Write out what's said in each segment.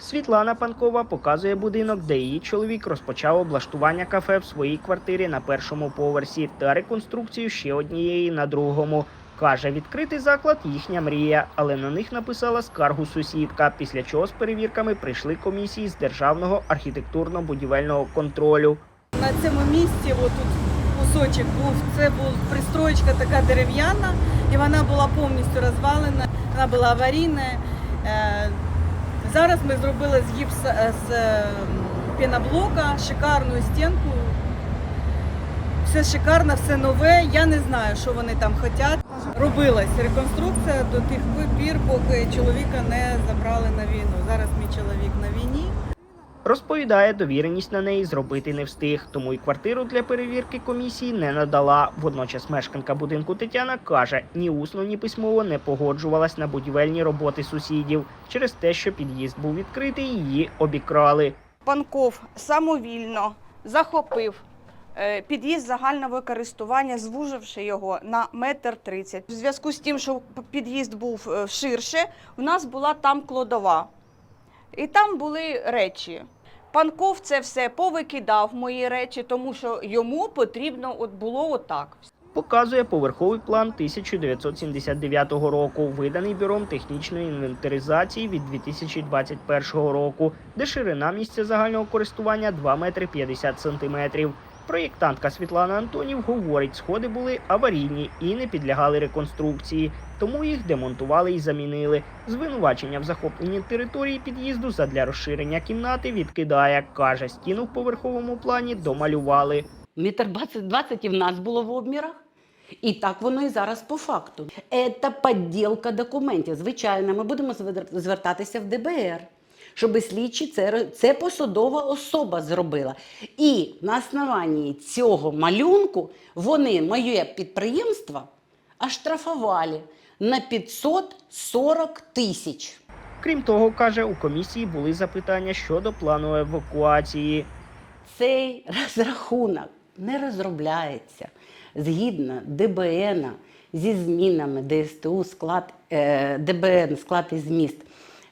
Світлана Панкова показує будинок, де її чоловік розпочав облаштування кафе в своїй квартирі на першому поверсі та реконструкцію ще однієї на другому. Каже, відкритий заклад їхня мрія, але на них написала скаргу сусідка, після чого з перевірками прийшли комісії з державного архітектурно-будівельного контролю. На цьому місці, отут кусочок був, це була пристроєчка така дерев'яна, і вона була повністю розвалена, вона була аварійна. Е, Зараз ми зробили з гіпса е, з пеноблока, шикарну стінку. Все шикарно, все нове. Я не знаю, що вони там хочуть. Робилась реконструкція до тих пір, поки чоловіка не забрали на війну. Зараз мій чоловік на війні. Розповідає, довіреність на неї зробити не встиг, тому й квартиру для перевірки комісії не надала. Водночас мешканка будинку Тетяна каже, ні усно, ні письмово не погоджувалась на будівельні роботи сусідів через те, що під'їзд був відкритий, її обікрали. Панков самовільно захопив е, під'їзд загального користування, звуживши його на метр тридцять. В зв'язку з тим, що під'їзд був е, ширше, у нас була там кладова. І там були речі. Панков це все повикидав мої речі, тому що йому потрібно от було отак. Показує поверховий план 1979 року, виданий бюром технічної інвентаризації від 2021 року, де ширина місця загального користування 2 метри 50 сантиметрів. Проєктантка Світлана Антонів говорить, сходи були аварійні і не підлягали реконструкції, тому їх демонтували і замінили. Звинувачення в захопленні території під'їзду задля розширення кімнати відкидає. каже, стіну в поверховому плані домалювали. Метр 20-20 і в нас було в обмірах. І так воно і зараз по факту. Це підділка документів. Звичайно, ми будемо звер- звертатися в ДБР, щоб слідчі це, це посадова особа зробила. І на основанні цього малюнку вони моє підприємство оштрафували на 540 тисяч. Крім того, каже, у комісії були запитання щодо плану евакуації. Цей розрахунок не розробляється згідно ДБН зі змінами ДСТУ склад е, ДБН склад і зміст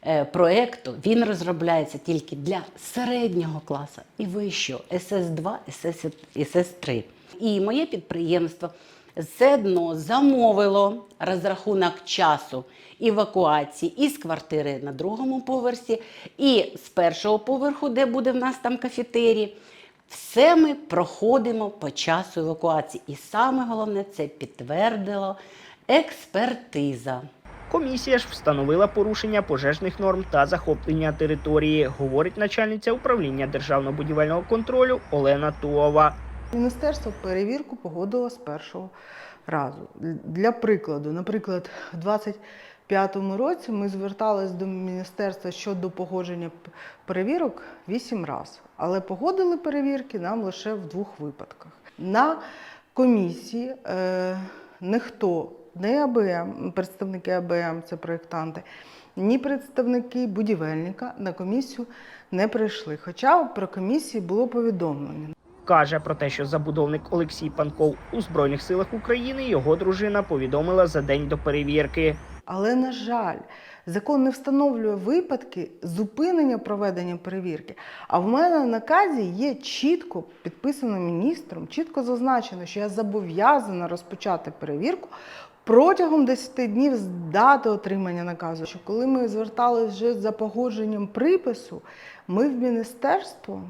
е, проекту. Він розробляється тільки для середнього класу і вищого СС2, СС, СС3. І моє підприємство все одно замовило розрахунок часу евакуації із квартири на другому поверсі, і з першого поверху, де буде в нас там кафетерій. Все ми проходимо по часу евакуації. І саме головне це підтвердила експертиза. Комісія ж встановила порушення пожежних норм та захоплення території, говорить начальниця управління державного будівельного контролю Олена Туова. Міністерство перевірку погодило з першого разу. Для прикладу, наприклад, у 2025 році ми звертались до міністерства щодо погодження перевірок 8 разів, але погодили перевірки нам лише в двох випадках. На комісії е, ніхто, не АБМ, представники АБМ, це проєктанти, ні представники будівельника на комісію не прийшли. Хоча про комісії було повідомлення. Каже про те, що забудовник Олексій Панков у Збройних силах України його дружина повідомила за день до перевірки. Але, на жаль, закон не встановлює випадки зупинення проведення перевірки. А в мене на наказі є чітко підписано міністром, чітко зазначено, що я зобов'язана розпочати перевірку протягом 10 днів з дати отримання наказу. Що коли ми зверталися вже за погодженням припису, ми в міністерство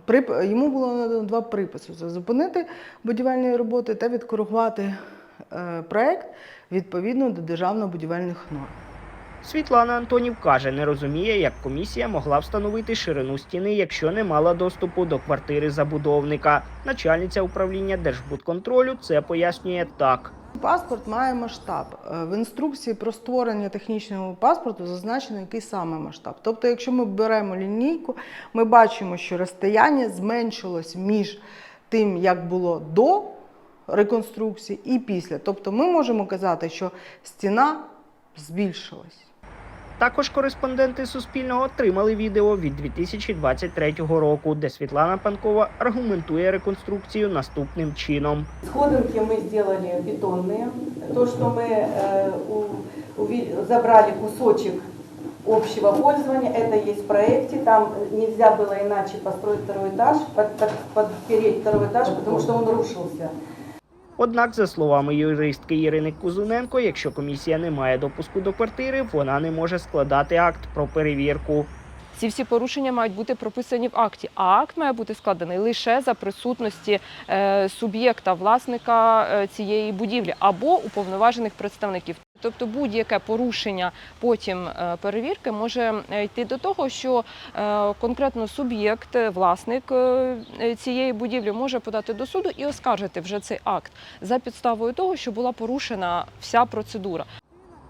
йому було надано два приписи: зупинити будівельні роботи та відкоригувати е, проект відповідно до державно-будівельних норм. Світлана Антонів каже, не розуміє, як комісія могла встановити ширину стіни, якщо не мала доступу до квартири забудовника. Начальниця управління Держбудконтролю це пояснює так. Паспорт має масштаб. Е, В інструкції про створення технічного паспорту зазначено, який саме масштаб. Тобто, якщо ми беремо лінійку, ми бачимо, що розстояння зменшилось між тим, як було до реконструкції і після. Тобто, ми можемо казати, що стіна збільшилась. Також кореспонденти Суспільного отримали відео від 2023 року, де Світлана Панкова аргументує реконструкцію наступним чином. Сходинки мы сделали бетонные. То, что мы э, у- уви- забрали кусочек общего пользования. Это есть в проекте. Там нельзя было иначе построить второй этаж, под- под- подпереть второй этаж, потому что он рушился. Однак, за словами юристки Ірини Кузуненко, якщо комісія не має допуску до квартири, вона не може складати акт про перевірку. Ці всі порушення мають бути прописані в акті, а акт має бути складений лише за присутності е, суб'єкта, власника е, цієї будівлі або уповноважених представників. Тобто будь-яке порушення потім е, перевірки може е, йти до того, що е, конкретно суб'єкт, власник цієї будівлі може подати до суду і оскаржити вже цей акт за підставою того, що була порушена вся процедура.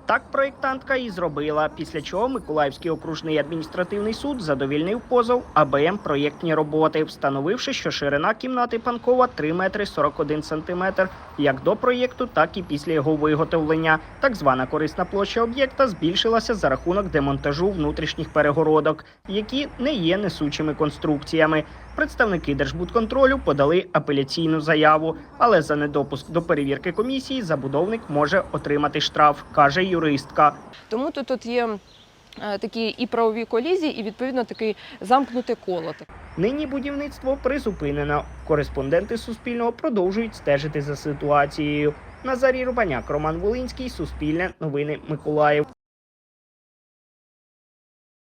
Так проєктантка і зробила, після чого Миколаївський окружний адміністративний суд задовільнив позов АБМ проєктні роботи, встановивши, що ширина кімнати Панкова 3 метри 41 сантиметр, як до проєкту, так і після його виготовлення. Так звана корисна площа об'єкта збільшилася за рахунок демонтажу внутрішніх перегородок, які не є несучими конструкціями. Представники Держбудконтролю подали апеляційну заяву, але за недопуск до перевірки комісії забудовник може отримати штраф, каже юристка. Тому тут, тут є е, такі і правові колізії, і відповідно такий замкнуте коло. Нині будівництво призупинено. Кореспонденти Суспільного продовжують стежити за ситуацією. Назарій Рубаняк, Роман Волинський, Суспільне, Новини Миколаїв.